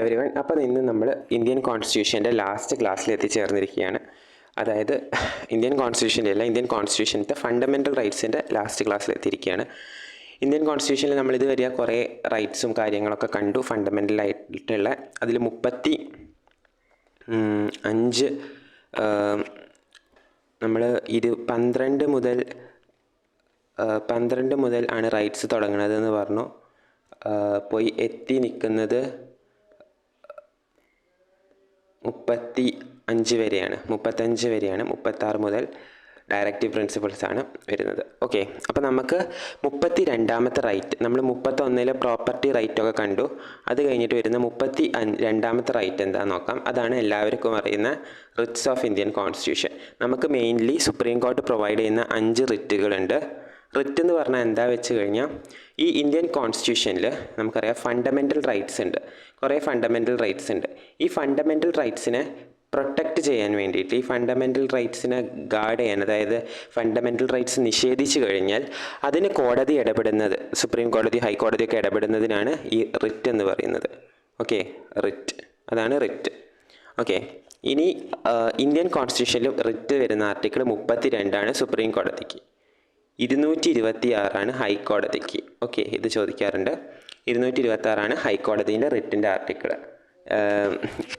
Every one അപ്പോൾ ഇന്ന് നമ്മൾ ഇന്ത്യൻ കോൺസ്റ്റിറ്റ്യൂഷന്റെ ലാസ്റ്റ് ക്ലാസ്സിൽ എത്തിച്ചേർന്നിരിക്കുകയാണ്. അതായത് ഇന്ത്യൻ കോൺസ്റ്റിറ്റ്യൂഷന്റെ അല്ല ഇന്ത്യൻ കോൺസ്റ്റിറ്റ്യൂഷന്റെ ഫണ്ടമെന്റൽ റൈറ്റ്സിന്റെ ലാസ്റ്റ് ക്ലാസ്സിൽ എത്തിയിരിക്കുകയാണ്. ഇന്ത്യൻ കോൺസ്റ്റിറ്റ്യൂഷനിൽ നമ്മൾ ഇതുവരെ കുറേ റൈറ്റ്സും കാര്യങ്ങളൊക്കെ കണ്ടു ഫണ്ടമെന്റൽ ആയിട്ടുള്ള അതിൽ മുപ്പത്തി അഞ്ച് നമ്മൾ ഇരു പന്ത്രണ്ട് മുതൽ പന്ത്രണ്ട് മുതൽ ആണ് റൈറ്റ്സ് തുടങ്ങുന്നതെന്ന് പറഞ്ഞു. പോയി എത്തി നിൽക്കുന്നത് മുപ്പത്തി അഞ്ച് വരെയാണ്. മുപ്പത്തഞ്ച് വരെയാണ്. മുപ്പത്താറ് മുതൽ ഡയറക്റ്റീവ് പ്രിൻസിപ്പിൾസ് ആണ് വരുന്നത്. ഓക്കെ അപ്പോൾ നമുക്ക് മുപ്പത്തി രണ്ടാമത്തെ റൈറ്റ് നമ്മൾ മുപ്പത്തൊന്നിലെ പ്രോപ്പർട്ടി റൈറ്റ് ഒക്കെ കണ്ടു. അത് കഴിഞ്ഞിട്ട് വരുന്ന മുപ്പത്തി രണ്ടാമത്തെ റൈറ്റ് എന്താണെന്ന് നോക്കാം. അതാണ് എല്ലാവർക്കും അറിയുന്ന റിറ്റ്സ് ഓഫ് ഇന്ത്യൻ കോൺസ്റ്റിറ്റ്യൂഷൻ നമുക്ക് മെയിൻലി സുപ്രീം കോർട്ട് പ്രൊവൈഡ് ചെയ്യുന്ന അഞ്ച് റിറ്റുകളുണ്ട് റിറ്റ് എന്ന് പറഞ്ഞാൽ എന്താ വെച്ച് കഴിഞ്ഞാൽ ഈ ഇന്ത്യൻ കോൺസ്റ്റിറ്റ്യൂഷനിൽ നമുക്കറിയാം ഫണ്ടമെന്റൽ റൈറ്റ്സ് ഉണ്ട്. കുറേ ഫണ്ടമെന്റൽ റൈറ്റ്സ് ഉണ്ട്. ഈ ഫണ്ടമെന്റൽ റൈറ്റ്സിനെ പ്രൊട്ടക്റ്റ് ചെയ്യാൻ വേണ്ടിയിട്ട് ഈ ഫണ്ടമെന്റൽ റൈറ്റ്സിനെ ഗാർഡ് ചെയ്യാൻ അതായത് ഫണ്ടമെന്റൽ റൈറ്റ്സ് നിഷേധിച്ചു കഴിഞ്ഞാൽ അതിന് കോടതി ഇടപെടുന്നത് സുപ്രീം കോടതി ഹൈക്കോടതിയൊക്കെ ഇടപെടുന്നതിനാണ് ഈ റിറ്റ് എന്ന് പറയുന്നത്. ഓക്കെ റിറ്റ് അതാണ് റിറ്റ് ഓക്കെ ഇനി ഇന്ത്യൻ കോൺസ്റ്റിറ്റ്യൂഷനിൽ റിറ്റ് വരുന്ന ആർട്ടിക്കിൾ മുപ്പത്തി രണ്ടാണ് സുപ്രീം കോടതിക്ക്. ഇരുന്നൂറ്റി ഇരുപത്തി ആറാണ് ഹൈക്കോടതിക്ക്. ഓക്കെ ഇത് ചോദിക്കാറുണ്ട്. ഇരുന്നൂറ്റി ഇരുപത്തി ആറാണ് ഹൈക്കോടതിന്റെ റിട്ടിന്റെ ആർട്ടിക്കിൾ.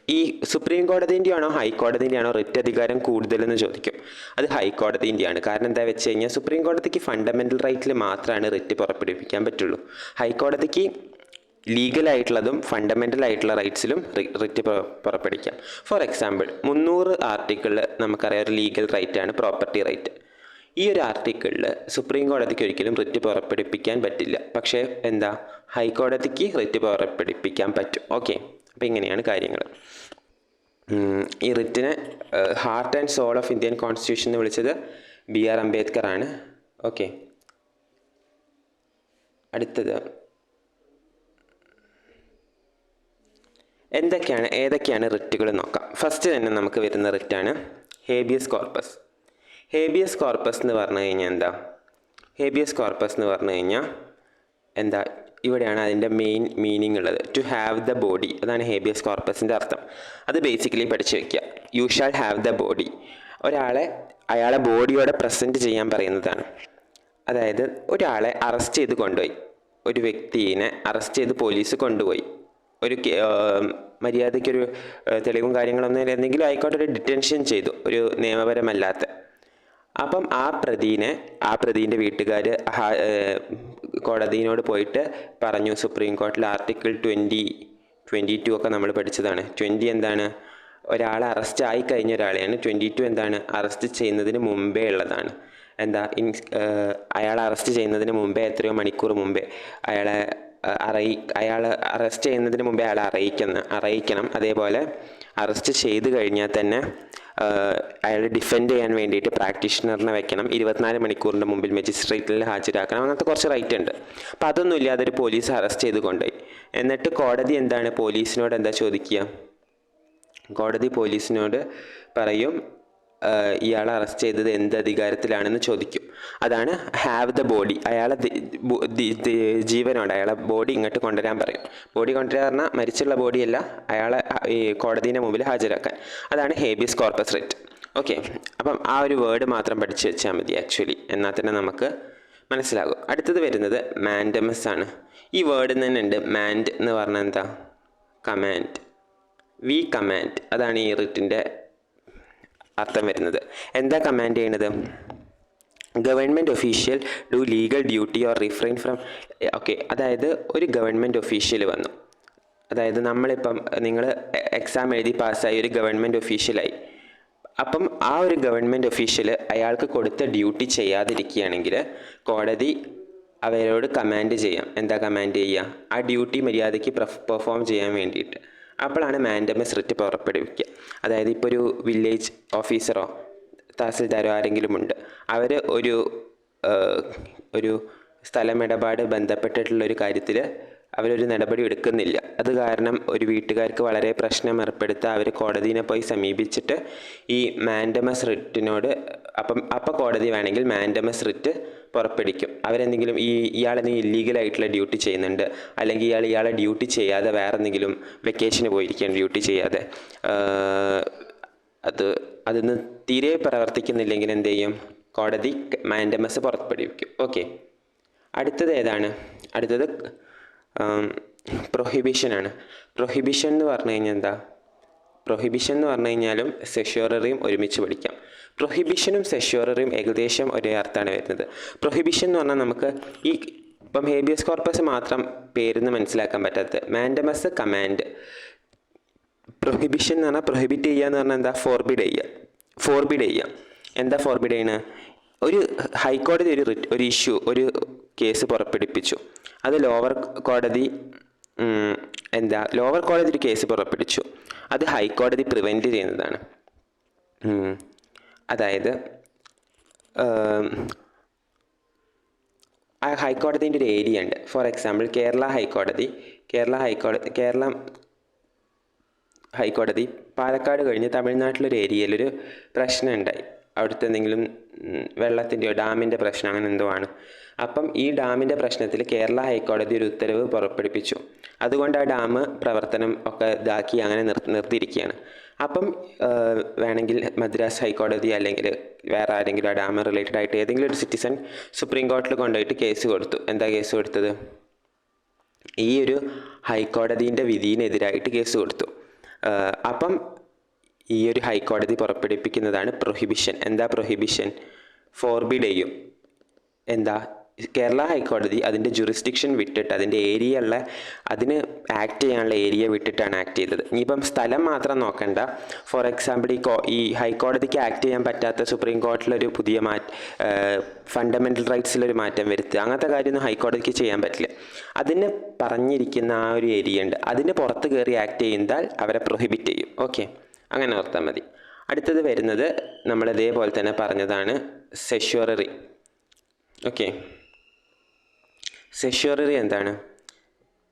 ഈ സുപ്രീം കോടതിന്റെ ആണോ ഹൈക്കോടതിന്റെ ആണോ റിറ്റ് അധികാരം കൂടുതലെന്ന് ചോദിക്കും. അത് ഹൈക്കോടതിന്റെയാണ്. കാരണം എന്താ വെച്ച് കഴിഞ്ഞാൽ സുപ്രീം കോടതിക്ക് ഫണ്ടമെന്റൽ റൈറ്റിൽ മാത്രമാണ് റിറ്റ് പുറപ്പെടുവിക്കാൻ പറ്റുള്ളൂ. ഹൈക്കോടതിക്ക് ലീഗലായിട്ടുള്ളതും ഫണ്ടമെന്റൽ ആയിട്ടുള്ള റൈറ്റ്സിലും റിറ്റ് പുറപ്പെടുവിക്കാം. ഫോർ എക്സാമ്പിൾ മുന്നൂറ് ആർട്ടിക്കിളിൽ നമുക്കറിയാം ഒരു ലീഗൽ റൈറ്റാണ് പ്രോപ്പർട്ടി റൈറ്റ്. ഈ ഒരു ആർട്ടിക്കിളിൽ സുപ്രീം കോടതിക്ക് ഒരിക്കലും റിറ്റ് പുറപ്പെടുപ്പിക്കാൻ പറ്റില്ല. പക്ഷേ എന്താ? ഹൈക്കോടതിക്ക് റിറ്റ് പുറപ്പെടുപ്പിക്കാൻ പറ്റും. ഓക്കെ അപ്പോൾ ഇങ്ങനെയാണ് കാര്യങ്ങൾ ഈ റിറ്റിനെ heart and soul of Indian constitution എന്ന് വിളിച്ചത് ബി ആർ അംബേദ്കർ ആണ്. ഓക്കെ അടുത്തത്. എന്തൊക്കെയാണ് ഏതൊക്കെയാണ് റിറ്റുകൾ നോക്കാം. ഫസ്റ്റ് തന്നെ നമുക്ക് വരുന്ന റിറ്റാണ് ഹേബിയസ് കോർപ്പസ് ഹേബിയസ് കോർപ്പസ് എന്ന് പറഞ്ഞു കഴിഞ്ഞാൽ എന്താ? ഹേബിയസ് കോർപ്പസ് എന്ന് പറഞ്ഞു കഴിഞ്ഞാൽ എന്താ? ഇവിടെയാണ് അതിന്റെ മെയിൻ മീനിങ് ഉള്ളത്. ടു ഹാവ് ദ ബോഡി അതാണ് ഹേബിയസ് കോർപ്പസിന്റെ അർത്ഥം. അത് ബേസിക്കലി പഠിച്ചു വയ്ക്കുക you shall have the body ഒരാളെ അയാളെ ബോഡിയോടെ പ്രസന്റ് ചെയ്യാൻ പറയുന്നതാണ്. അതായത് ഒരാളെ അറസ്റ്റ് ചെയ്ത് കൊണ്ടുപോയി. ഒരു വ്യക്തിയെ അറസ്റ്റ് ചെയ്ത് പോലീസ് കൊണ്ടുപോയി. ഒരു മര്യാദയ്ക്കൊരു തെളിവും കാര്യങ്ങളൊന്നും. എന്തെങ്കിലും ആയിക്കോട്ടെ ഒരു ഡിറ്റൻഷൻ ചെയ്തു. ഒരു നിയമപരമല്ലാത്ത. അപ്പം ആ പ്രതിനെ ആ പ്രതിന്റെ വീട്ടുകാർ കോടതിയോട് പോയിട്ട് പറഞ്ഞു സുപ്രീം കോർട്ടിൽ ആർട്ടിക്കിൾ ട്വന്റി ട്വന്റി ടു ഒക്കെ നമ്മൾ പഠിച്ചതാണ്. ട്വന്റി എന്താണ്? ഒരാൾ അറസ്റ്റ് ആയി കഴിഞ്ഞ ഒരാളെയാണ്. ട്വന്റി ടു എന്താണ്? അറസ്റ്റ് ചെയ്യുന്നതിന് മുമ്പേ ഉള്ളതാണ്. എന്താ? ഇൻ അയാൾ അറസ്റ്റ് ചെയ്യുന്നതിന് മുമ്പേ എത്രയോ മണിക്കൂർ മുമ്പേ അയാളെ അറിയി അയാൾ അറസ്റ്റ് ചെയ്യുന്നതിന് മുമ്പേ അയാളെ അറിയിക്കുന്ന അറിയിക്കണം. അതേപോലെ അറസ്റ്റ് ചെയ്ത് കഴിഞ്ഞാൽ തന്നെ അയാളെ ഡിഫെൻഡ് ചെയ്യാൻ വേണ്ടിയിട്ട് പ്രാക്ടീഷണറിനെ വെക്കണം. ഇരുപത്തിനാല് മണിക്കൂറിന്റെ മുമ്പിൽ മജിസ്ട്രേറ്റിൽ ഹാജരാക്കണം. അങ്ങനത്തെ കുറച്ച് റൈറ്റ് ഉണ്ട്. അപ്പോൾ അതൊന്നും ഇല്ലാതെ ഒരു പോലീസ് അറസ്റ്റ് ചെയ്ത് കൊണ്ടുപോയി. എന്നിട്ട് കോടതി എന്താണ് പോലീസിനോട് എന്താ ചോദിക്കുക? കോടതി പോലീസിനോട് പറയും ഇയാളെ അറസ്റ്റ് ചെയ്തത് എന്ത് അധികാരത്തിലാണെന്ന് ചോദിക്കും. അതാണ് ഹാവ് ദ ബോഡി അയാളെ ജീവനോട് അയാളെ ബോഡി ഇങ്ങോട്ട് കൊണ്ടുവരാൻ പറയും. ബോഡി കൊണ്ടുവരാൻ പറഞ്ഞാൽ മരിച്ചുള്ള ബോഡിയല്ല അയാളെ ഈ കോടതിന്റെ മുമ്പിൽ ഹാജരാക്കാൻ. അതാണ് ഹേബിയസ് കോർപ്പസ് റൈറ്റ് ഓക്കെ അപ്പം ആ ഒരു വേർഡ് മാത്രം പഠിച്ചു വെച്ചാൽ മതി ആക്ച്വലി എന്നാൽ തന്നെ നമുക്ക് മനസ്സിലാകും. അടുത്തത് വരുന്നത് മാൻഡമസ് ആണ്. ഈ വേർഡ് തന്നെ ഉണ്ട് മാൻഡ് എന്ന് പറഞ്ഞാൽ എന്താ? കമാൻഡ് വി കമാൻഡ് അതാണ് ഈ റിട്ടിന്റെ അർത്ഥം വരുന്നത്. എന്താ കമാൻഡ് ചെയ്യണത്? Government official do legal duty or refrain from okay അതായത് ഒരു ഗവൺമെന്റ് ഒഫീഷ്യൽ വന്നു. അതായത് നമ്മളിപ്പം നിങ്ങൾ എക്സാം എഴുതി പാസ്സായി ഒരു ഗവൺമെന്റ് ഒഫീഷ്യലായി അപ്പം ആ ഒരു ഗവൺമെന്റ് ഒഫീഷ്യൽ അയാൾക്ക് കൊടുത്ത ഡ്യൂട്ടി ചെയ്യാതിരിക്കുകയാണെങ്കിൽ കോടതി അവരോട് കമാൻഡ് ചെയ്യാം. എന്താ കമാൻഡ് ചെയ്യുക? ആ ഡ്യൂട്ടി മര്യാദയ്ക്ക് പെർഫോം ചെയ്യാൻ വേണ്ടിയിട്ട്. അപ്പോഴാണ് മാൻഡമസ് റിറ്റ് പുറപ്പെടുവിക്കുക. അതായത് ഇപ്പോൾ ഒരു വില്ലേജ് ഓഫീസറോ തഹസിൽദാരോ ആരെങ്കിലും ഉണ്ട് അവർ ഒരു ഒരു സ്ഥലമിടപാട് ബന്ധപ്പെട്ടിട്ടുള്ള ഒരു കാര്യത്തിൽ അവരൊരു നടപടി എടുക്കുന്നില്ല. അത് കാരണം ഒരു വീട്ടുകാർക്ക് വളരെ പ്രശ്നം ഏർപ്പെടുത്താൻ അവർ കോടതിനെ പോയി സമീപിച്ചിട്ട് ഈ മാൻഡമസ് റിട്ടിനോട് അപ്പം അപ്പം കോടതി വേണമെങ്കിൽ മാൻഡമസ് റിറ്റ് പുറപ്പെടുവിക്കും. അവരെന്തെങ്കിലും ഈ ഇയാളെന്തെങ്കിലും ഇല്ലീഗലായിട്ടുള്ള ഡ്യൂട്ടി ചെയ്യുന്നുണ്ട് അല്ലെങ്കിൽ ഇയാൾ ഇയാളെ ഡ്യൂട്ടി ചെയ്യാതെ വേറെ എന്തെങ്കിലും വെക്കേഷന് പോയിരിക്കുകയാണ് ഡ്യൂട്ടി ചെയ്യാതെ. അത് അതിന്ന് തീരെ പ്രവർത്തിക്കുന്നില്ലെങ്കിൽ എന്ത് ചെയ്യും? കോടതി മാൻഡമസ് പുറപ്പെടുവിക്കും. ഓക്കെ അടുത്തത് ഏതാണ്? അടുത്തത് പ്രൊഹിബിഷനാണ് പ്രൊഹിബിഷൻ എന്ന് പറഞ്ഞു കഴിഞ്ഞാൽ എന്താ? പ്രൊഹിബിഷൻ എന്ന് പറഞ്ഞു കഴിഞ്ഞാലും സെഷ്യൂററിയും ഒരുമിച്ച് പഠിക്കാം. പ്രൊഹിബിഷനും സെഷ്യൂററിയും ഏകദേശം ഒരേ അർത്ഥമാണ് വരുന്നത്. പ്രൊഹിബിഷൻ എന്ന് പറഞ്ഞാൽ നമുക്ക് ഈ ഇപ്പം ഹേബിയസ് കോർപ്പസ് മാത്രം പേരെന്ന് മനസ്സിലാക്കാൻ പറ്റാത്തത്. മാൻഡമസ് കമാൻഡ് പ്രൊഹിബിഷൻ എന്ന് പറഞ്ഞാൽ പ്രൊഹിബിറ്റ് ചെയ്യുക എന്ന് പറഞ്ഞാൽ എന്താ? ഫോർബിഡ് ചെയ്യുക. ഫോർബിഡ് ചെയ്യുക. എന്താ ഫോർബിഡ് ചെയ്യണത് ഒരു ഹൈക്കോടതി ഒരു റിറ്റ് ഒരു ഇഷ്യൂ ഒരു കേസ് പുറപ്പെടുപ്പിച്ചു. അത് ലോവർ കോടതി എന്താ? ലോവർ കോടതി ഒരു കേസ് പുറപ്പെടുവിച്ചു അത് ഹൈക്കോടതി പ്രിവെന്റ് ചെയ്യുന്നതാണ്. അതായത് ആ ഹൈക്കോടതിന്റെ ഒരു ഏരിയ ഉണ്ട്. ഫോർ എക്സാമ്പിൾ കേരള ഹൈക്കോടതി കേരള ഹൈക്കോടതി കേരള ഹൈക്കോടതി പാലക്കാട് കഴിഞ്ഞ് തമിഴ്നാട്ടിലൊരു ഏരിയയിലൊരു പ്രശ്നം ഉണ്ടായി അവിടുത്തെ എന്തെങ്കിലും വെള്ളത്തിന്റെയോ ഡാമിന്റെ പ്രശ്നം അങ്ങനെ എന്തോ ആണ്. അപ്പം ഈ ഡാമിന്റെ പ്രശ്നത്തിൽ കേരള ഹൈക്കോടതി ഒരു ഉത്തരവ് പുറപ്പെടുവിപ്പിച്ചു അതുകൊണ്ട് ആ ഡാം പ്രവർത്തനം ഒക്കെ ഇതാക്കി അങ്ങനെ നിർ നിർത്തിയിരിക്കുകയാണ്. അപ്പം വേണമെങ്കിൽ മദ്രാസ് ഹൈക്കോടതി അല്ലെങ്കിൽ വേറെ ആരെങ്കിലും ആ ഡാം റിലേറ്റഡ് ആയിട്ട് ഏതെങ്കിലും ഒരു സിറ്റിസൺ സുപ്രീം കോർട്ടിൽ കൊണ്ടുപോയിട്ട് കേസ് കൊടുത്തു. എന്താ കേസ് കൊടുത്തത്? ഈ ഒരു ഹൈക്കോടതിന്റെ വിധിയിനെതിരായിട്ട് കേസ് കൊടുത്തു. അപ്പം ഈ ഒരു ഹൈക്കോടതി പുറപ്പെടുവിപ്പിക്കുന്നതാണ് പ്രൊഹിബിഷൻ എന്താ പ്രൊഹിബിഷൻ ഫോർബിഡ് എന്താ? കേരള ഹൈക്കോടതി അതിന്റെ ജുറിസ്ഡിക്ഷൻ വിട്ടിട്ട് അതിന്റെ ഏരിയ ഉള്ള അതിന് ആക്ട് ചെയ്യാനുള്ള ഏരിയ വിട്ടിട്ടാണ് ആക്ട് ചെയ്തത്. ഇനിയിപ്പം സ്ഥലം മാത്രം നോക്കണ്ട. ഫോർ എക്സാമ്പിൾ ഈ ഈ ഹൈക്കോടതിക്ക് ആക്ട് ചെയ്യാൻ പറ്റാത്ത സുപ്രീം കോർട്ടിലൊരു പുതിയ മാറ്റ ഫണ്ടമെന്റൽ റൈറ്റ്സിലൊരു മാറ്റം വരുത്തുക. അങ്ങനത്തെ കാര്യമൊന്നും ഹൈക്കോടതിക്ക് ചെയ്യാൻ പറ്റില്ല. അതിന് പറഞ്ഞിരിക്കുന്ന ആ ഒരു ഏരിയ ഉണ്ട്. അതിന് പുറത്ത് കയറി ആക്ട് ചെയ്താൽ അവരെ പ്രൊഹിബിറ്റ് ചെയ്യും. ഓക്കെ അങ്ങനെ ഓർത്താൽ മതി. അടുത്തത് വരുന്നത് നമ്മൾ ഇതേപോലെ തന്നെ പറഞ്ഞതാണ് സെഷ്വററി ഓക്കെ സെഷ്വററി എന്താണ്?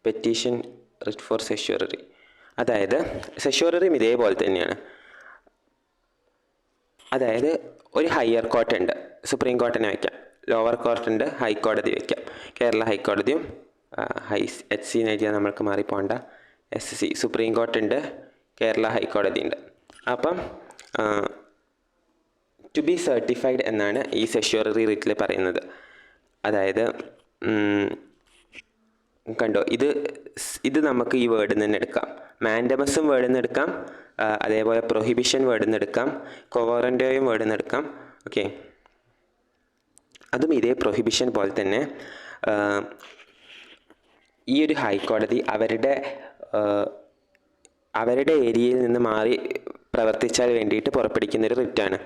പെറ്റീഷൻ റിറ്റ് ഫോർ സെഷ്വററി അതായത് സെഷ്വററിയും ഇതേപോലെ തന്നെയാണ്. അതായത് ഒരു ഹയർ കോർട്ട് ഉണ്ട്. സുപ്രീം കോർട്ടിനെ വയ്ക്കാം ലോവർ കോർട്ട് ഉണ്ട് ഹൈക്കോടതി വയ്ക്കാം കേരള ഹൈക്കോടതിയും ഹൈ എച്ച് സി നേരിയ നമ്മൾക്ക് മാറിപ്പോണ്ട. എസ് സി സുപ്രീം കോർട്ട് ഉണ്ട് കേരള ഹൈക്കോടതി ഉണ്ട്. അപ്പം ടു ബി സർട്ടിഫൈഡ് എന്നാണ് ഈ സെഷ്വററി റിറ്റിൽ പറയുന്നത്. അതായത് കണ്ടോ? ഇത് ഇത് നമുക്ക് ഈ വേർഡിൽ നിന്ന് എടുക്കാം. മാൻഡമസും വേർഡിൽ നിന്ന് എടുക്കാം. അതേപോലെ പ്രൊഹിബിഷൻ വേർഡിൽ നിന്ന് എടുക്കാം. കൊവോറന്റോയും വേർഡിൽ നിന്ന് എടുക്കാം. ഓക്കെ അതും ഇതേ പ്രൊഹിബിഷൻ പോലെ തന്നെ ഈ ഒരു ഹൈക്കോടതി അവരുടെ അവരുടെ ഏരിയയിൽ നിന്ന് മാറി പ്രവർത്തിച്ചാൽ വേണ്ടിയിട്ട് പുറപ്പെടുവിക്കുന്ന ഒരു റിറ്റാണ്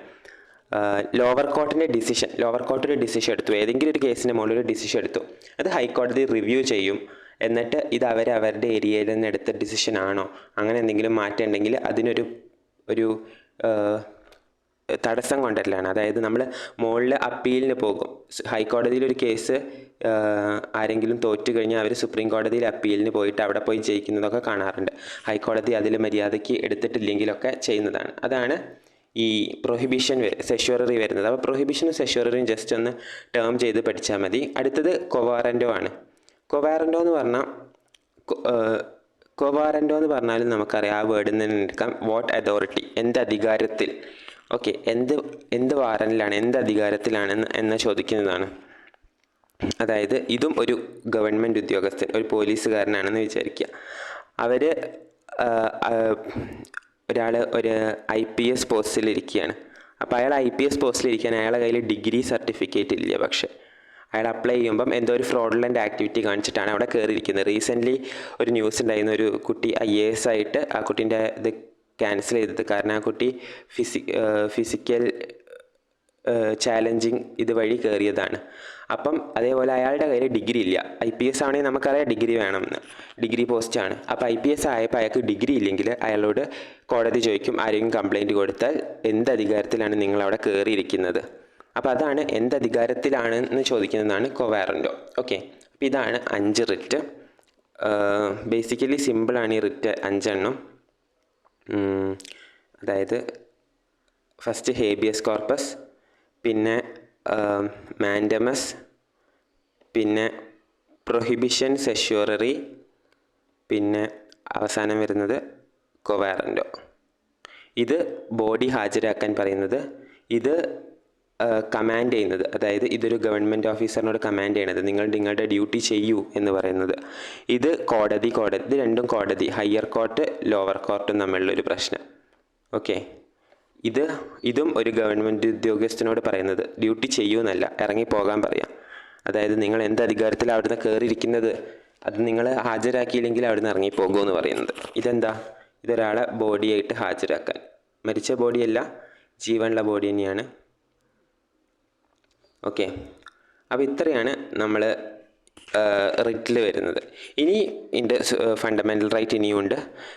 ലോവർ കോർട്ടിന്റെ ഡിസിഷൻ ലോവർ കോർട്ട് ഒരു ഡിസിഷൻ എടുത്തു. ഏതെങ്കിലും ഒരു കേസിന്റെ മുകളിൽ ഒരു ഡിസിഷൻ എടുത്തു. അത് ഹൈക്കോടതി റിവ്യൂ ചെയ്യും. എന്നിട്ട് ഇത് അവർ അവരുടെ ഏരിയയിൽ നിന്ന് എടുത്ത ഡിസിഷൻ ആണോ? അങ്ങനെ എന്തെങ്കിലും മാറ്റം ഉണ്ടെങ്കിൽ അതിനൊരു ഒരു തടസ്സം കൊണ്ടുവരലാണ്. അതായത് നമ്മൾ മുകളിൽ അപ്പീലിന് പോകും. ഹൈക്കോടതിയിൽ ഒരു കേസ് ആരെങ്കിലും തോറ്റു കഴിഞ്ഞാൽ അവർ സുപ്രീം കോടതിയിൽ അപ്പീലിന് പോയിട്ട് അവിടെ പോയി ജയിക്കുന്നതൊക്കെ കാണാറുണ്ട്. ഹൈക്കോടതി അതിൽ മര്യാദയ്ക്ക് എടുത്തിട്ടില്ലെങ്കിലൊക്കെ ചെയ്യുന്നതാണ്. അതാണ് ഈ പ്രൊഹിബിഷൻ സെഷ്വററി വരുന്നത്. അപ്പോൾ പ്രൊഹിബിഷനും സെഷ്വററിയും ജസ്റ്റ് ഒന്ന് ടേം ചെയ്ത് പഠിച്ചാൽ മതി. അടുത്തത് കൊവാറൻഡോ ആണ്. കൊവാറൻഡോ എന്ന് പറഞ്ഞാൽ കൊവാറൻഡോ എന്ന് പറഞ്ഞാലും നമുക്കറിയാം ആ വേർഡിൽ നിന്ന് എടുക്കാം. വാട്ട് അതോറിറ്റി എന്ത് അധികാരത്തിൽ? ഓക്കെ എന്ത് എന്ത് വാറന്റിലാണ് എന്ത് അധികാരത്തിലാണ് എന്ന് ചോദിക്കുന്നതാണ്. അതായത് ഇതും ഒരു ഗവൺമെന്റ് ഉദ്യോഗസ്ഥൻ ഒരു പോലീസുകാരനാണെന്ന് വിചാരിക്കുക. അവർ ഒരാൾ ഒരു ഐ പി എസ് പോസ്റ്റിലിരിക്കുകയാണ് അപ്പോൾ അയാൾ ഐ പി എസ് പോസ്റ്റിലിരിക്കാൻ അയാളുടെ കയ്യിൽ ഡിഗ്രി സർട്ടിഫിക്കറ്റ് ഇല്ല പക്ഷേ. അയാൾ അപ്ലൈ ചെയ്യുമ്പം എന്തോ ഒരു ഫ്രോഡുലന്റ് ആക്ടിവിറ്റി കാണിച്ചിട്ടാണ് അവിടെ കയറിയിരിക്കുന്നത്. റീസെന്റ്ലി ഒരു ന്യൂസ് ഉണ്ടായിരുന്ന. ഒരു കുട്ടി ഐ എ എസ് ആയിട്ട് ആ കുട്ടീന്റെ ഇത് ക്യാൻസൽ ചെയ്തത്. കാരണം ആ കുട്ടി ഫിസി ഫിസിക്കൽ ചാലഞ്ചിങ് ഇതുവഴി കയറിയതാണ് അപ്പം അതേപോലെ അയാളുടെ കയ്യിൽ ഡിഗ്രി ഇല്ല. ഐ പി എസ് ആണെങ്കിൽ നമുക്കറിയാം ഡിഗ്രി വേണമെന്ന്. ഡിഗ്രി പോസ്റ്റാണ് അപ്പോൾ ഐ പി എസ് ആയപ്പോൾ അയാൾക്ക് ഡിഗ്രി ഇല്ലെങ്കിൽ അയാളോട് കോടതി ചോദിക്കും ആരെങ്കിലും കംപ്ലൈന്റ് കൊടുത്താൽ എന്ത് അധികാരത്തിലാണ് നിങ്ങൾ അവിടെ കയറിയിരിക്കുന്നത് അപ്പോൾ അതാണ് എന്ത് അധികാരത്തിലാണെന്ന് ചോദിക്കുന്നതാണ് കൊവാറന്റോ ഓക്കെ അപ്പോൾ ഇതാണ് അഞ്ച് റിറ്റ് ബേസിക്കലി സിമ്പിളാണ് ഈ റിറ്റ് അഞ്ചെണ്ണം. അതായത് ഫസ്റ്റ് ഹേബിയസ് കോർപ്പസ് പിന്നെ മാൻഡമസ് പിന്നെ പ്രൊഹിബിഷൻ സെഷ്യൂററി പിന്നെ അവസാനം വരുന്നത് കൊവാറന്റോ ഇത് ബോഡി ഹാജരാക്കാൻ പറയുന്നത് ഇത് കമാൻഡ് ചെയ്യുന്നത് അതായത് ഇതൊരു ഗവൺമെന്റ് ഓഫീസറിനോട് കമാൻഡ് ചെയ്യണത് നിങ്ങൾ നിങ്ങളുടെ ഡ്യൂട്ടി ചെയ്യൂ എന്ന് പറയുന്നത്. ഇത് കോടതി കോടതി ഇത് രണ്ടും കോടതി ഹയർ കോർട്ട് ലോവർ കോർട്ടും തമ്മിലുള്ളൊരു പ്രശ്നം. ഓക്കെ? ഇത് ഇതും ഒരു ഗവൺമെന്റ് ഉദ്യോഗസ്ഥനോട് പറയുന്നത് ഡ്യൂട്ടി ചെയ്യൂ എന്നല്ല ഇറങ്ങി പോകാൻ പറയാം. അതായത് നിങ്ങൾ എന്ത് അധികാരത്തിൽ അവിടുന്ന് കയറിയിരിക്കുന്നത് അത് നിങ്ങൾ ഹാജരാക്കിയില്ലെങ്കിൽ അവിടുന്ന് ഇറങ്ങി പോകുമെന്ന് പറയുന്നത്. ഇതെന്താ? ഇതൊരാളെ ബോഡിയായിട്ട് ഹാജരാക്കാൻ. മരിച്ച ബോഡിയല്ല ജീവനുള്ള ബോഡി തന്നെയാണ്. ഓക്കെ. അപ്പോൾ ഇത്രയാണ് നമ്മൾ റിറ്റിൽ വരുന്നത്. ഇനി ഇതിന്റെ ഫണ്ടമെന്റൽ റൈറ്റ് ഇനിയുമുണ്ട്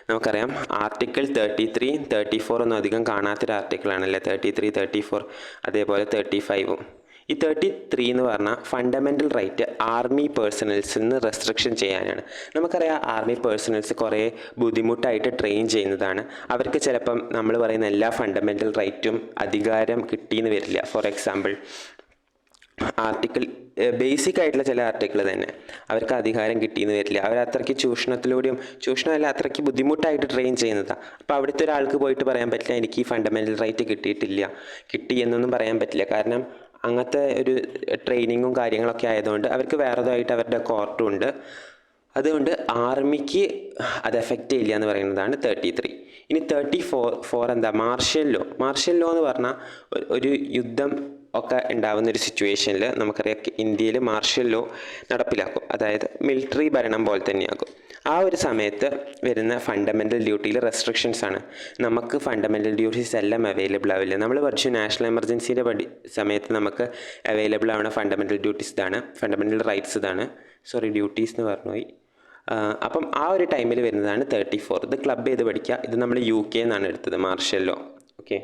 നമുക്കറിയാം article thirty three thirty four ഒന്നും അധികം കാണാത്തൊരു ആർട്ടിക്കിളാണല്ലേ തേർട്ടി ത്രീ തേർട്ടി ഫോർ അതേപോലെ തേർട്ടി ഫൈവും ഈ തേർട്ടി ത്രീ എന്ന് പറഞ്ഞാൽ ഫണ്ടമെന്റൽ റൈറ്റ് ആർമി പേഴ്സണൽസിൽ നിന്ന് റെസ്ട്രിക്ഷൻ ചെയ്യാനാണ്. നമുക്കറിയാം ആർമി പേഴ്സണൽസ് കുറേ ബുദ്ധിമുട്ടായിട്ട് ട്രെയിൻ ചെയ്യുന്നതാണ്. അവർക്ക് ചിലപ്പം നമ്മൾ പറയുന്ന എല്ലാ ഫണ്ടമെന്റൽ റൈറ്റും അധികാരം കിട്ടിയെന്ന് വരില്ല. ഫോർ എക്സാമ്പിൾ ആർട്ടിക്കിൾ ബേസിക് ആയിട്ടുള്ള ചില ആർട്ടിക്കിൾ തന്നെ. അവർക്ക് അധികാരം കിട്ടിയെന്ന് വരില്ല. അവർ അത്രയ്ക്ക് ചൂഷണത്തിലൂടെയും ചൂഷണമല്ല അത്രയ്ക്ക് ബുദ്ധിമുട്ടായിട്ട് ട്രെയിൻ ചെയ്യുന്നതാണ് അപ്പോൾ അവിടുത്തെ ഒരാൾക്ക് പോയിട്ട് പറയാൻ പറ്റില്ല എനിക്ക് ഈ ഫണ്ടമെന്റൽ റൈറ്റ് കിട്ടിയിട്ടില്ല കിട്ടി എന്നൊന്നും പറയാൻ പറ്റില്ല. കാരണം അങ്ങനത്തെ ഒരു ട്രെയിനിങ്ങും കാര്യങ്ങളൊക്കെ ആയതുകൊണ്ട് അവർക്ക് വേറെതായിട്ട് അവരുടെ കോർട്ടും ഉണ്ട്. അതുകൊണ്ട് ആർമിക്ക് അത് എഫക്റ്റ് ചെയ്യില്ല എന്ന് പറയുന്നതാണ് തേർട്ടി ത്രീ ഇനി തേർട്ടി ഫോർ ഫോർ എന്താ? മാർഷ്യൽ ലോ മാർഷ്യൽ ലോ എന്ന് പറഞ്ഞാൽ ഒരു യുദ്ധം ഒക്കെ ഉണ്ടാകുന്ന ഒരു സിറ്റുവേഷനിൽ നമുക്കറിയാം ഇന്ത്യയിൽ മാർഷ്യൽ ലോ നടപ്പിലാക്കും. അതായത് മിലിറ്ററി ഭരണം പോലെ തന്നെയാകും ആ ഒരു സമയത്ത് വരുന്ന ഫണ്ടമെന്റൽ ഡ്യൂട്ടിയിൽ റെസ്ട്രിക്ഷൻസ് ആണ്. നമുക്ക് ഫണ്ടമെന്റൽ ഡ്യൂട്ടീസ് എല്ലാം അവൈലബിൾ ആവില്ല. നമ്മൾ പഠിച്ചു നാഷണൽ എമർജൻസിയുടെ പഠി സമയത്ത് നമുക്ക് അവൈലബിൾ ആവുന്ന ഫണ്ടമെന്റൽ ഡ്യൂട്ടീസ് ഇതാണ്. ഫണ്ടമെന്റൽ റൈറ്റ്സ് ഇതാണ്. സോറി ഡ്യൂട്ടീസ് എന്ന് പറഞ്ഞു അപ്പം ആ ഒരു ടൈമിൽ വരുന്നതാണ് തേർട്ടി ഫോർ ഇത് ക്ലബ് ചെയ്ത് പഠിക്കുക ഇത് നമ്മൾ യു കെ എന്നാണ് എടുത്തത് martial law okay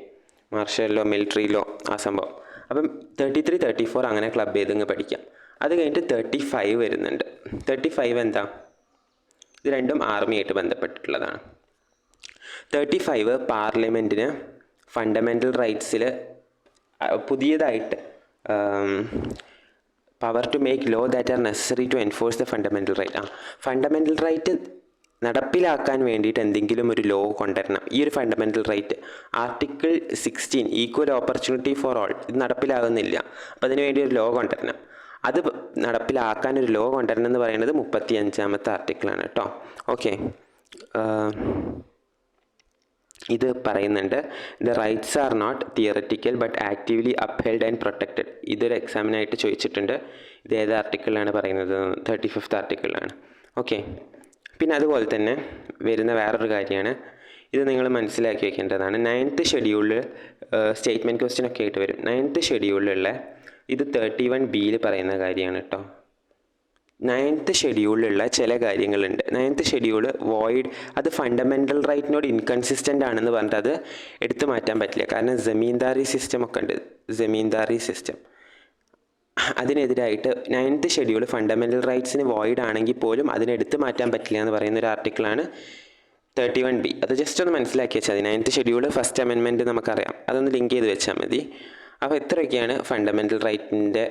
martial law military law ആ സംഭവം. അപ്പം തേർട്ടി ത്രീ തേർട്ടി ഫോർ അങ്ങനെ ക്ലബ് ചെയ്ത് ഇങ്ങ് പഠിക്കാം. അത് കഴിഞ്ഞിട്ട് തേർട്ടി ഫൈവ് വരുന്നുണ്ട്. തേർട്ടി ഫൈവ് എന്താ? ഇത് രണ്ടും ആർമിയായിട്ട് ബന്ധപ്പെട്ടിട്ടുള്ളതാണ്. തേർട്ടി ഫൈവ് പാർലമെന്റിന് ഫണ്ടമെന്റൽ റൈറ്റ്സിൽ പുതിയതായിട്ട് power to make law that are necessary to enforce the fundamental right ആ ഫണ്ടമെന്റൽ റൈറ്റ് നടപ്പിലാക്കാൻ വേണ്ടിയിട്ട് എന്തെങ്കിലും ഒരു ലോ കൊണ്ടുവരണം. ഈ ഒരു fundamental right article sixteen equal opportunity for all ഇത് നടപ്പിലാകുന്നില്ല. അപ്പോൾ അതിന് വേണ്ടി ഒരു ലോ കൊണ്ടുവരണം. അത് നടപ്പിലാക്കാൻ ഒരു ലോ കൊണ്ടുവരണം എന്ന് പറയുന്നത് മുപ്പത്തി അഞ്ചാമത്തെ ആർട്ടിക്കിളാണ് കേട്ടോ. ഓക്കെ ഇത് പറയുന്നുണ്ട് the rights are not theoretical but actively upheld and protected ഇതൊരു എക്സാമിനായിട്ട് ചോദിച്ചിട്ടുണ്ട്. ഇത് ഏത് ആർട്ടിക്കിളാണ് പറയുന്നത്? തേർട്ടി ഫിഫ്ത്ത് ആർട്ടിക്കിളാണ് ഓക്കെ പിന്നെ അതുപോലെ തന്നെ വരുന്ന വേറൊരു കാര്യമാണ്. ഇത് നിങ്ങൾ മനസ്സിലാക്കി വെക്കേണ്ടതാണ്. നയൻത്ത് ഷെഡ്യൂളിൽ സ്റ്റേറ്റ്മെന്റ് ക്വസ്റ്റ്യൻ ഒക്കെ ആയിട്ട് വരും. നയൻത്ത് ഷെഡ്യൂളിലുള്ള ഇത് തേർട്ടി വൺ ബിയിൽ പറയുന്ന കാര്യമാണ് കേട്ടോ നയൻത്ത് ഷെഡ്യൂളിലുള്ള ചില കാര്യങ്ങളുണ്ട്. നയൻത്ത് ഷെഡ്യൂൾ വോയിഡ് അത് ഫണ്ടമെന്റൽ റൈറ്റിനോട് ഇൻകൺസിസ്റ്റന്റ് ആണെന്ന് പറഞ്ഞിട്ട് അത് എടുത്തു മാറ്റാൻ പറ്റില്ല. കാരണം ജമീന്ദാറി സിസ്റ്റം ഒക്കെ ഉണ്ട്. ജമീന്ദാറി സിസ്റ്റം അതിനെതിരായിട്ട് നയൻത്ത് ഷെഡ്യൂൾ ഫണ്ടമെന്റൽ റൈറ്റ്സിന് വോയിഡ് ആണെങ്കിൽ പോലും അതിനെടുത്ത് മാറ്റാൻ പറ്റില്ല എന്ന് പറയുന്ന ഒരു ആർട്ടിക്കിളാണ് തേർട്ടി വൺ ബി അത് ജസ്റ്റ് ഒന്ന് മനസ്സിലാക്കി വെച്ചാൽ മതി. നയൻത്ത് ഷെഡ്യൂൾ ഫസ്റ്റ് അമെൻമെന്റ് നമുക്കറിയാം. അതൊന്ന് ലിങ്ക് ചെയ്ത് വെച്ചാൽ മതി. അപ്പോൾ ഇത്രയൊക്കെയാണ് ഫണ്ടമെന്റൽ റൈറ്റിന്റെ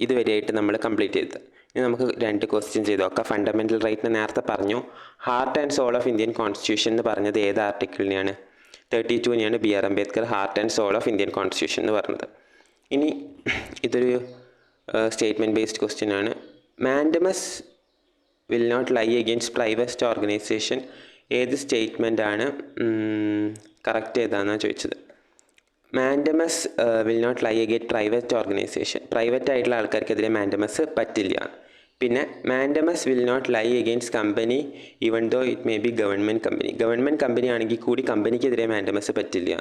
ഇതുവരെയായിട്ട് നമ്മൾ കംപ്ലീറ്റ് ചെയ്തത്. ഇനി നമുക്ക് രണ്ട് ക്വസ്റ്റ്യൻ ചെയ്ത് നോക്കാം. ഫണ്ടമെന്റൽ റൈറ്റിനെ നേരത്തെ പറഞ്ഞു heart and soul of Indian constitution എന്ന് പറഞ്ഞത് ഏത് ആർട്ടിക്കിളിനെയാണ് thirty ടുവിനെയാണ് B R Ambedkar heart and soul of Indian constitution എന്ന് പറഞ്ഞത്. ഇനി ഇതൊരു സ്റ്റേറ്റ്മെന്റ് ബേസ്ഡ് ക്വസ്റ്റ്യൻ ആണ്. Mandamus will not lie against private organisation ഏത് സ്റ്റേറ്റ്മെന്റ് ആണ്? കറക്റ്റ് ഏതാണെന്നാണ് ചോദിച്ചത്. Mandamus will not lie against private organisation private ആയിട്ടുള്ള ആൾക്കാർക്കെതിരെ മാൻഡമസ് പറ്റില്ല. പിന്നെ mandamus will not lie against company even though it may be government company government company ആണെങ്കിൽ കൂടി കമ്പനിക്കെതിരെ മാൻഡമസ് പറ്റില്ല.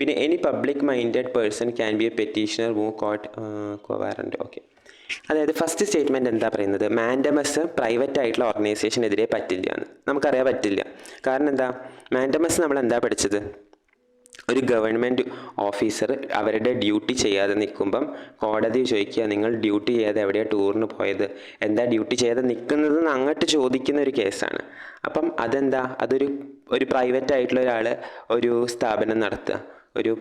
പിന്നെ any public minded person can be a petitioner move court quo warranto okay അതായത് ഫസ്റ്റ് സ്റ്റേറ്റ്മെന്റ് എന്താ പറയുന്നത്? Mandamus private ആയിട്ടുള്ള ഓർഗനൈസേഷനെതിരെ പറ്റില്ല എന്ന്. നമുക്കറിയാൻ പറ്റില്ല. കാരണം എന്താ? മാൻഡമസ് നമ്മൾ എന്താ പഠിച്ചത്? ഒരു ഗവൺമെന്റ് ഓഫീസർ അവരുടെ ഡ്യൂട്ടി ചെയ്യാതെ നിൽക്കുമ്പം കോടതി ചോദിക്കുക നിങ്ങൾ ഡ്യൂട്ടി ചെയ്യാതെ എവിടെയാണ് ടൂറിന് പോയത്? എന്താ ഡ്യൂട്ടി ചെയ്യാതെ നിൽക്കുന്നതെന്ന് അങ്ങോട്ട് ചോദിക്കുന്ന ഒരു കേസാണ്. അപ്പം അതെന്താ? അതൊരു ഒരു പ്രൈവറ്റ് ആയിട്ടുള്ള ഒരാൾ ഒരു സ്ഥാപനം നടത്തുക. ഒരു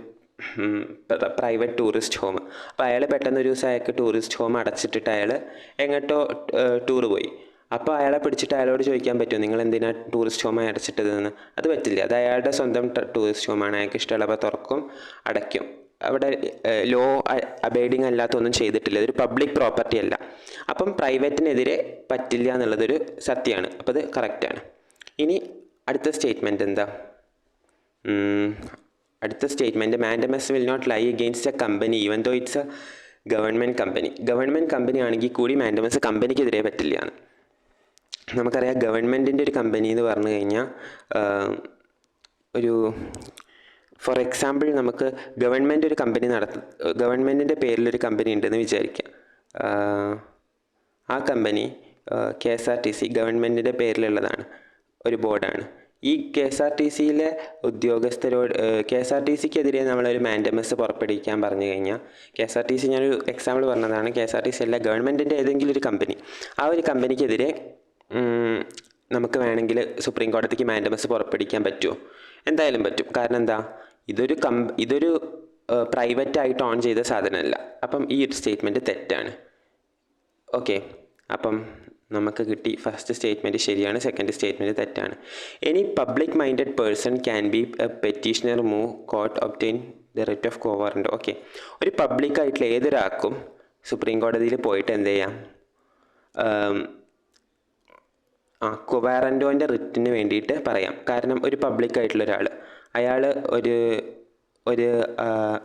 പ്രൈവറ്റ് ടൂറിസ്റ്റ് ഹോം അപ്പോൾ അയാൾ പെട്ടെന്ന് ഒരു ദിവസം അയാൾക്ക് ടൂറിസ്റ്റ് ഹോം അടച്ചിട്ടിട്ട് അയാൾ എങ്ങോട്ടോ ടൂർ പോയി. അപ്പോൾ അയാളെ പിടിച്ചിട്ട് അയാളോട് ചോദിക്കാൻ പറ്റുമോ നിങ്ങൾ എന്തിനാ ടൂറിസ്റ്റ് ഹോം അടച്ചിട്ടതെന്ന്? അത് പറ്റില്ല. അത് അയാളുടെ സ്വന്തം ടൂറിസ്റ്റ് ഹോമാണ് അയാൾക്ക് ഇഷ്ടമുള്ളപ്പോൾ തുറക്കും അടയ്ക്കും. അവിടെ ലോ അബൈഡിങ് അല്ലാത്തൊന്നും ചെയ്തിട്ടില്ല. ഇതൊരു പബ്ലിക് പ്രോപ്പർട്ടി അല്ല. അപ്പം പ്രൈവറ്റിനെതിരെ പറ്റില്ല എന്നുള്ളതൊരു സത്യമാണ്. അപ്പോൾ അത് കറക്റ്റാണ് ഇനി അടുത്ത സ്റ്റേറ്റ്മെന്റ് എന്താ? അടുത്ത statement mandamus will not lie against a company even though it's a government company government company ആണെങ്കിൽ കൂടി മാൻഡമസ് കമ്പനിക്കെതിരെ പറ്റില്ലയാണ് നമുക്കറിയാം ഗവൺമെന്റിന്റെ ഒരു കമ്പനി എന്ന് പറഞ്ഞു കഴിഞ്ഞാൽ ഒരു ഫോർ എക്സാമ്പിൾ നമുക്ക് ഗവൺമെന്റ് ഒരു കമ്പനി നടത്ത ഗവൺമെന്റിന്റെ പേരിലൊരു കമ്പനി ഉണ്ടെന്ന് വിചാരിക്കാം. ആ company K S R T C ഗവൺമെന്റിന്റെ പേരിലുള്ളതാണ് ഒരു ബോർഡാണ് ഈ കെ എസ് ആർ ടി സിയിലെ ഉദ്യോഗസ്ഥരോട് കെ എസ് ആർ ടി സിക്കെതിരെ നമ്മളൊരു മാൻഡമസ് പുറപ്പെടുവിക്കാൻ പറഞ്ഞു കഴിഞ്ഞാൽ K S R T C ഞാനൊരു എക്സാമ്പിൾ പറഞ്ഞതാണ്. K S R T C അല്ല ഗവൺമെന്റിന്റെ ഏതെങ്കിലും ഒരു കമ്പനി ആ ഒരു കമ്പനിക്കെതിരെ നമുക്ക് വേണമെങ്കിൽ സുപ്രീം കോടതിക്ക് മാൻഡമസ് പുറപ്പെടുവിക്കാൻ പറ്റുമോ? എന്തായാലും പറ്റും. കാരണം എന്താ? ഇതൊരു കം ഇതൊരു പ്രൈവറ്റ് ആയിട്ട് ഓൺ ചെയ്ത സാധനമല്ല. അപ്പം ഈ ഒരു സ്റ്റേറ്റ്മെന്റ് തെറ്റാണ്. ഓക്കെ. അപ്പം നമുക്ക് കിട്ടി. ഫസ്റ്റ് സ്റ്റേറ്റ്മെന്റ് ശരിയാണ് സെക്കൻഡ് സ്റ്റേറ്റ്മെന്റ് തെറ്റാണ്. Any public minded person can be a petitioner move court obtain the writ of കോവറിന്റെ okay ഒരു പബ്ലിക്കായിട്ടുള്ള ഏതൊരാൾക്കും സുപ്രീം കോടതിയിൽ പോയിട്ട് എന്ത് ചെയ്യാം? ആം, കുവാറന്റോന്റെ റിറ്റിന് വേണ്ടിയിട്ട് പറയാം. കാരണം ഒരു പബ്ലിക്കായിട്ടുള്ള ഒരാൾ അയാൾ ഒരു ഒരു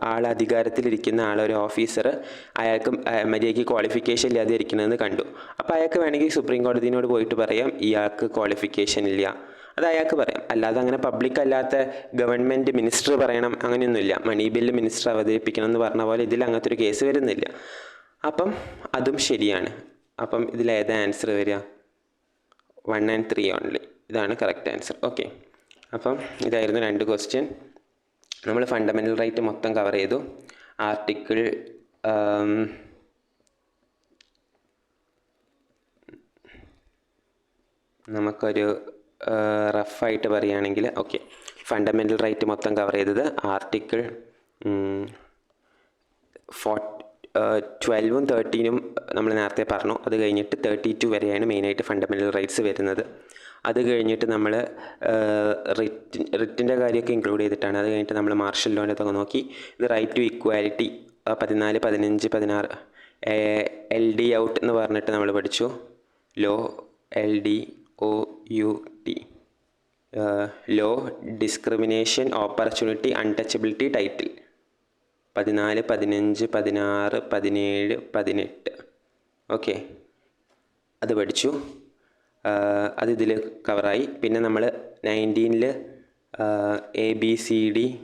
ആൾ അധികാരത്തിലിരിക്കുന്ന ആൾ ഒരു ഓഫീസർ അയാൾക്ക് മര്യാദയ്ക്ക് ക്വാളിഫിക്കേഷൻ ഇല്ലാതെ ഇരിക്കുന്നതെന്ന് കണ്ടു. അപ്പോൾ അയാൾക്ക് വേണമെങ്കിൽ സുപ്രീം കോടതിനോട് പോയിട്ട് പറയാം ഇയാൾക്ക് ക്വാളിഫിക്കേഷൻ ഇല്ല. അത് അയാൾക്ക് പറയാം. അല്ലാതെ അങ്ങനെ പബ്ലിക് അല്ലാത്ത ഗവൺമെന്റ് മിനിസ്റ്റർ പറയണം അങ്ങനെയൊന്നുമില്ല. മണി ബില്ല് മിനിസ്റ്റർ അവതരിപ്പിക്കണം എന്ന് പറഞ്ഞ പോലെ ഇതിൽ അങ്ങനത്തെ ഒരു കേസ് വരുന്നില്ല. അപ്പം അതും ശരിയാണ്. അപ്പം ഇതിൽ ഏതാ ആൻസർ വരിക? വൺ ആൻഡ് ത്രീ ഓൺലി ഇതാണ് കറക്റ്റ് ആൻസർ ഓക്കെ അപ്പം ഇതായിരുന്നു രണ്ട് ക്വസ്റ്റ്യൻ നമ്മൾ ഫണ്ടമെന്റൽ റൈറ്റ് മൊത്തം കവർ ചെയ്തു. ആർട്ടിക്കിൾ നമുക്കൊരു റഫായിട്ട് പറയുകയാണെങ്കിൽ ഓക്കെ ഫണ്ടമെന്റൽ റൈറ്റ് മൊത്തം കവർ ചെയ്തത് ആർട്ടിക്കിൾ ഫോ ട്വൽവും തേർട്ടീനും നമ്മൾ നേരത്തെ പറഞ്ഞു. അത് കഴിഞ്ഞിട്ട് തേർട്ടി ടു വരെയാണ് മെയിനായിട്ട് ഫണ്ടമെന്റൽ റൈറ്റ്സ് വരുന്നത്. അത് കഴിഞ്ഞിട്ട് നമ്മൾ റിറ്റ് റിറ്റിന്റെ കാര്യമൊക്കെ ഇൻക്ലൂഡ് ചെയ്തിട്ടാണ്. അത് കഴിഞ്ഞിട്ട് നമ്മൾ മാർഷൽ ലോന്റെ ഒക്കെ നോക്കി. ഇത് റൈറ്റ് ടു ഇക്വാലിറ്റി പതിനാല് പതിനഞ്ച് പതിനാറ് എൽ ഡി ഔട്ട് എന്ന് പറഞ്ഞിട്ട് നമ്മൾ പഠിച്ചു. Law L D O U T law discrimination opportunity untouchability title പതിനാല് പതിനഞ്ച് പതിനാറ് പതിനേഴ് പതിനെട്ട്. ഓക്കെ. അത് പഠിച്ചു. അത് ഇതിൽ കവറായി. പിന്നെ നമ്മൾ നയന്റീനിൽ A B C D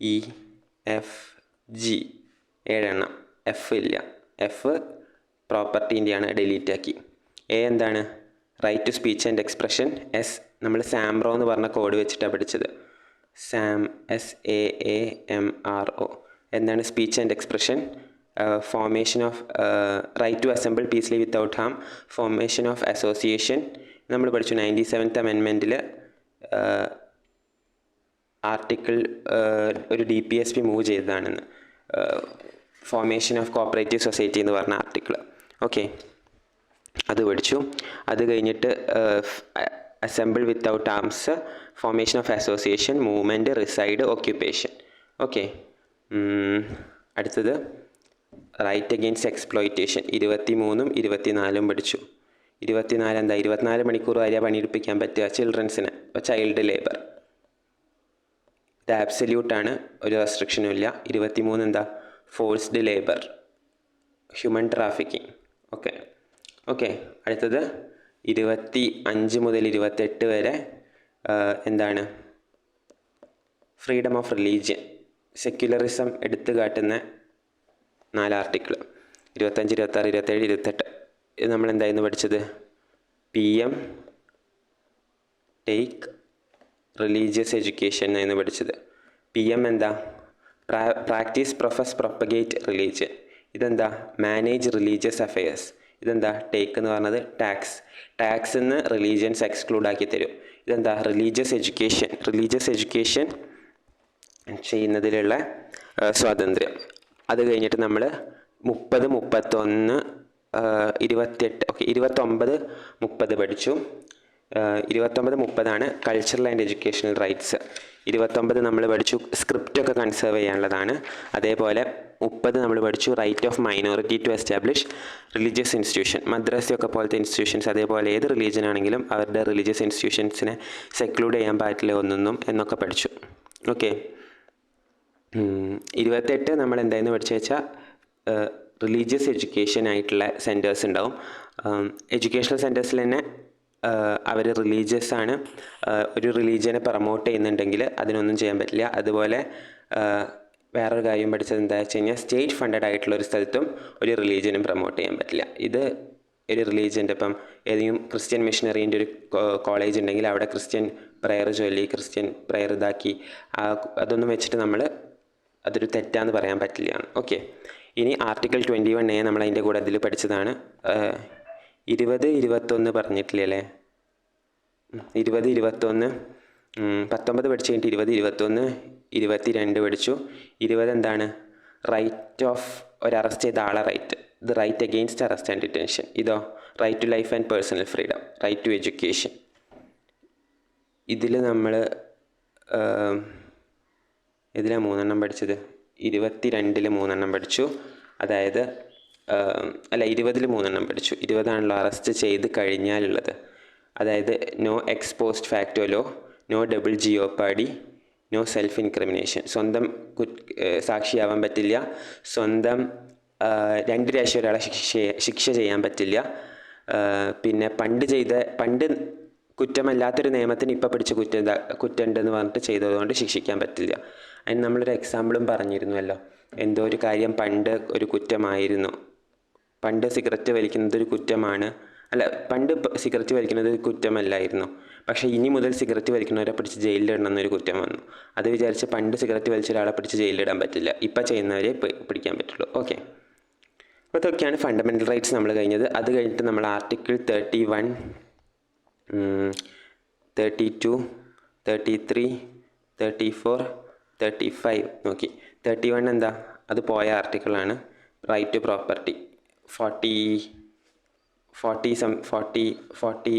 E F G ഏഴെണ്ണം. എഫ് ഇല്ല. എഫ് പ്രോപ്പർട്ടീന്റെയാണ് ഡിലീറ്റ് ആക്കി. എ എന്താണ്? Right to speech and expression S നമ്മൾ സാംറോ എന്ന് പറഞ്ഞ കോഡ് വെച്ചിട്ടാണ് പഠിച്ചത്. SAM S A A M R O എന്താണ് speech and expression formation of right to assemble peacefully without Ham formation of association നമ്മൾ പഠിച്ചു നയന്റി സെവൻത്ത് അമെൻമെന്റിൽ article ഒരു D P S P move ചെയ്തതാണെന്ന്. Formation of cooperative society എന്ന് പറഞ്ഞ article okay അത് പഠിച്ചു. അത് കഴിഞ്ഞിട്ട് assemble without arms formation of association movement reside occupation okay അടുത്തത്. റൈറ്റ് അഗെയിൻസ്റ്റ് എക്സ്പ്ലോയിറ്റേഷൻ ഇരുപത്തി മൂന്നും ഇരുപത്തിനാലും പഠിച്ചു. ഇരുപത്തിനാല് എന്താ? ഇരുപത്തിനാല് മണിക്കൂർ വരെ പണിയെടുപ്പിക്കാൻ പറ്റുക ചിൽഡ്രൻസിന് ചൈൽഡ് ലേബർ ഇത് ആബ്സല്യൂട്ടാണ് ഒരു റെസ്ട്രിക്ഷനും ഇല്ല. ഇരുപത്തിമൂന്ന് എന്താ? Forced labour human trafficking okay okay അടുത്തത്. ഇരുപത്തി അഞ്ച് മുതൽ ഇരുപത്തെട്ട് വരെ എന്താണ്? ഫ്രീഡം ഓഫ് റിലീജിയൻ സെക്യുലറിസം എടുത്തു കാട്ടുന്ന നാല് ആർട്ടിക്കിൾ ഇരുപത്തഞ്ച് ഇരുപത്താറ് ഇരുപത്തേഴ് ഇരുപത്തെട്ട്. ഇത് നമ്മൾ എന്തായിരുന്നു പഠിച്ചത്? P M take religious education എന്ന് പഠിച്ചത്. പി എം എന്താ? പ്രാക്ടീസ് പ്രൊഫസ് പ്രൊപ്പഗേറ്റ് റിലീജിയൻ ഇതെന്താ? മാനേജ് റിലീജിയസ് അഫയേഴ്സ് ഇതെന്താ? ടേക്ക് എന്ന് പറഞ്ഞത് ടാക്സ് ടാക്സ് എന്ന് റിലീജിയൻസ് എക്സ്ക്ലൂഡ് ആക്കി തരും. ഇതെന്താ? റിലീജിയസ് എഡ്യൂക്കേഷൻ റിലീജിയസ് എഡ്യൂക്കേഷൻ ചെയ്യുന്നതിലുള്ള സ്വാതന്ത്ര്യം. അത് കഴിഞ്ഞിട്ട് നമ്മൾ മുപ്പത് മുപ്പത്തൊന്ന് ഇരുപത്തെട്ട് ഓക്കെ ഇരുപത്തൊമ്പത് മുപ്പത് പഠിച്ചു. ഇരുപത്തൊമ്പത് മുപ്പതാണ് കൾച്ചറൽ ആൻഡ് എഡ്യൂക്കേഷണൽ റൈറ്റ്സ് ഇരുപത്തൊമ്പത് നമ്മൾ പഠിച്ചു സ്ക്രിപ്റ്റൊക്കെ കൺസേർവ് ചെയ്യാനുള്ളതാണ്. അതേപോലെ മുപ്പത് നമ്മൾ പഠിച്ചു right of minority to establish religious institution മദ്രസയൊക്കെ പോലത്തെ ഇൻസ്റ്റിറ്റ്യൂഷൻസ് അതേപോലെ ഏത് റിലീജിയൻ ആണെങ്കിലും അവരുടെ റിലീജിയസ് ഇൻസ്റ്റിറ്റ്യൂഷൻസിനെ സെക്ലൂഡ് ചെയ്യാൻ പറ്റില്ല ഒന്നൊന്നും എന്നൊക്കെ പഠിച്ചു. ഓക്കെ ഇരുപത്തെട്ട് നമ്മൾ എന്തായിരുന്നു പഠിച്ചു വെച്ചാൽ റിലീജിയസ് എഡ്യൂക്കേഷൻ ആയിട്ടുള്ള സെന്റേഴ്സ് ഉണ്ടാവും. എഡ്യൂക്കേഷണൽ സെന്റേഴ്സിൽ തന്നെ അവർ റിലീജിയസ് ആണ്. ഒരു റിലീജിയനെ പ്രമോട്ട് ചെയ്യുന്നുണ്ടെങ്കിൽ അതിനൊന്നും ചെയ്യാൻ പറ്റില്ല. അതുപോലെ വേറൊരു കാര്യം പഠിച്ചത് എന്താ വെച്ച് കഴിഞ്ഞാൽ സ്റ്റേറ്റ് ഫണ്ടഡ് ആയിട്ടുള്ള ഒരു സ്ഥലത്തും ഒരു റിലീജിയനും പ്രൊമോട്ട് ചെയ്യാൻ പറ്റില്ല. ഇത് ഒരു റിലീജിയന്റെ ഇപ്പം ഏതെങ്കിലും ക്രിസ്ത്യൻ മിഷനറീന്റെ ഒരു കോളേജ് ഉണ്ടെങ്കിൽ അവിടെ ക്രിസ്ത്യൻ പ്രെയർ ചൊല്ലി ക്രിസ്ത്യൻ പ്രെയർ ഇതാക്കി അതൊന്നും വെച്ചിട്ട് നമ്മൾ അതൊരു തെറ്റാന്ന് പറയാൻ പറ്റില്ല. ഓക്കെ. ഇനി ആർട്ടിക്കിൾ ട്വന്റി വൺ എ നമ്മൾ അതിന്റെ കൂടെ അതിൽ പഠിച്ചതാണ്. ഇരുപത് ഇരുപത്തൊന്ന് പറഞ്ഞിട്ടില്ലേ ഇരുപത് ഇരുപത്തൊന്ന് പത്തൊമ്പത് പഠിച്ചു കഴിഞ്ഞിട്ട് ഇരുപത് ഇരുപത്തൊന്ന് ഇരുപത്തി രണ്ട് പഠിച്ചു. ഇരുപത് എന്താണ്? റൈറ്റ് ഓഫ് ഒരു അറസ്റ്റ് ചെയ്ത ആളെ റൈറ്റ് ഇത് right against arrest and detention ഇതോ? Right to life and personal freedom right to education ഇതിൽ നമ്മൾ ഇതിലാണ് മൂന്നെണ്ണം പഠിച്ചത്. ഇരുപത്തി രണ്ടിൽ മൂന്നെണ്ണം പഠിച്ചു. അതായത് അല്ല ഇരുപതിൽ മൂന്നെണ്ണം പഠിച്ചു. ഇരുപതാണല്ലോ അറസ്റ്റ് ചെയ്ത് കഴിഞ്ഞാലുള്ളത്. അതായത് no ex post facto law no double jeopardy no self incrimination സ്വന്തം സാക്ഷിയാവാൻ പറ്റില്ല. സ്വന്തം രണ്ട് രാശി ഒരാളെ ശിക്ഷ ശിക്ഷ ചെയ്യാൻ പറ്റില്ല. പിന്നെ പണ്ട് ചെയ്ത പണ്ട് കുറ്റമല്ലാത്തൊരു നിയമത്തിന് ഇപ്പം പിടിച്ച കുറ്റം കുറ്റമുണ്ടെന്ന് പറഞ്ഞിട്ട് ചെയ്തതുകൊണ്ട് ശിക്ഷിക്കാൻ പറ്റില്ല. അതിന് നമ്മളൊരു എക്സാമ്പിളും പറഞ്ഞിരുന്നുവല്ലോ എന്തോ ഒരു കാര്യം പണ്ട് ഒരു കുറ്റമായിരുന്നു. പണ്ട് സിഗരറ്റ് വലിക്കുന്നത് ഒരു കുറ്റമാണ്. അല്ല പണ്ട് സിഗരറ്റ് വലിക്കുന്നത് ഒരു കുറ്റമല്ലായിരുന്നു. പക്ഷേ ഇനി മുതൽ സിഗരറ്റ് വലിക്കുന്നവരെ പിടിച്ച് ജയിലിലിടണം എന്നൊരു കുറ്റം വന്നു. അത് വിചാരിച്ച് പണ്ട് സിഗരറ്റ് വലിച്ച ഒരാളെ പിടിച്ച് ജയിലിലിടാൻ പറ്റില്ല. ഇപ്പം ചെയ്യുന്നവരെ പിടിക്കാൻ പറ്റുള്ളൂ. ഓക്കെ. അപ്പോൾ ഇതൊക്കെയാണ് ഫണ്ടമെന്റൽ റൈറ്റ്സ് നമ്മൾ കഴിഞ്ഞത്. അത് കഴിഞ്ഞിട്ട് നമ്മൾ article thirty one thirty two thirty three thirty four thirty five നോക്കി. തേർട്ടി വൺ എന്താ? അത് പോയ ആർട്ടിക്കിളാണ് right to property forty forty some forty forty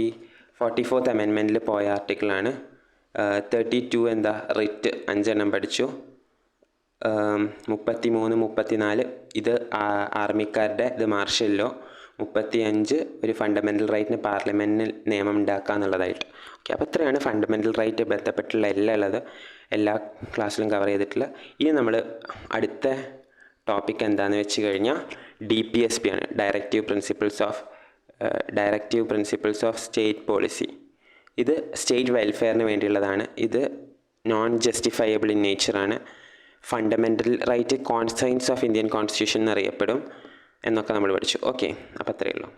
forty fourth അമെൻമെന്റിൽ പോയ ആർട്ടിക്കിളാണ് തേർട്ടി ടു എന്താ റിറ്റ് അഞ്ചെണ്ണം പഠിച്ചു. മുപ്പത്തി മൂന്ന് മുപ്പത്തി നാല് ഇത് ആർമിക്കാരുടെ ഇത് മാർഷൽ ലോ മുപ്പത്തി അഞ്ച് ഒരു ഫണ്ടമെന്റൽ റൈറ്റിന് പാർലമെന്റിൽ നിയമം ഉണ്ടാക്കുക എന്നുള്ളതായിട്ട്. ഓക്കെ അപ്പോൾ ഇത്രയാണ് ഫണ്ടമെന്റൽ റൈറ്റ് ബന്ധപ്പെട്ടുള്ള എല്ലാം ഉള്ളത്. എല്ലാ ക്ലാസ്സിലും കവർ ചെയ്തിട്ടുള്ള. ഇനി നമ്മൾ അടുത്ത ടോപ്പിക് എന്താണെന്ന് വെച്ച് കഴിഞ്ഞാൽ ഡി പി എസ് പി ആണ്. Directive principles of directive principles of state policy ഇത് സ്റ്റേറ്റ് വെൽഫെയറിന് വേണ്ടിയുള്ളതാണ്. ഇത് non justifiable in നേച്ചറാണ് fundamental right conscience of Indian constitution എന്നറിയപ്പെടും. എന്നൊക്കെ നമ്മൾ പഠിച്ചു. ഓക്കെ അപ്പോൾ അത്രയേ ഉള്ളൂ.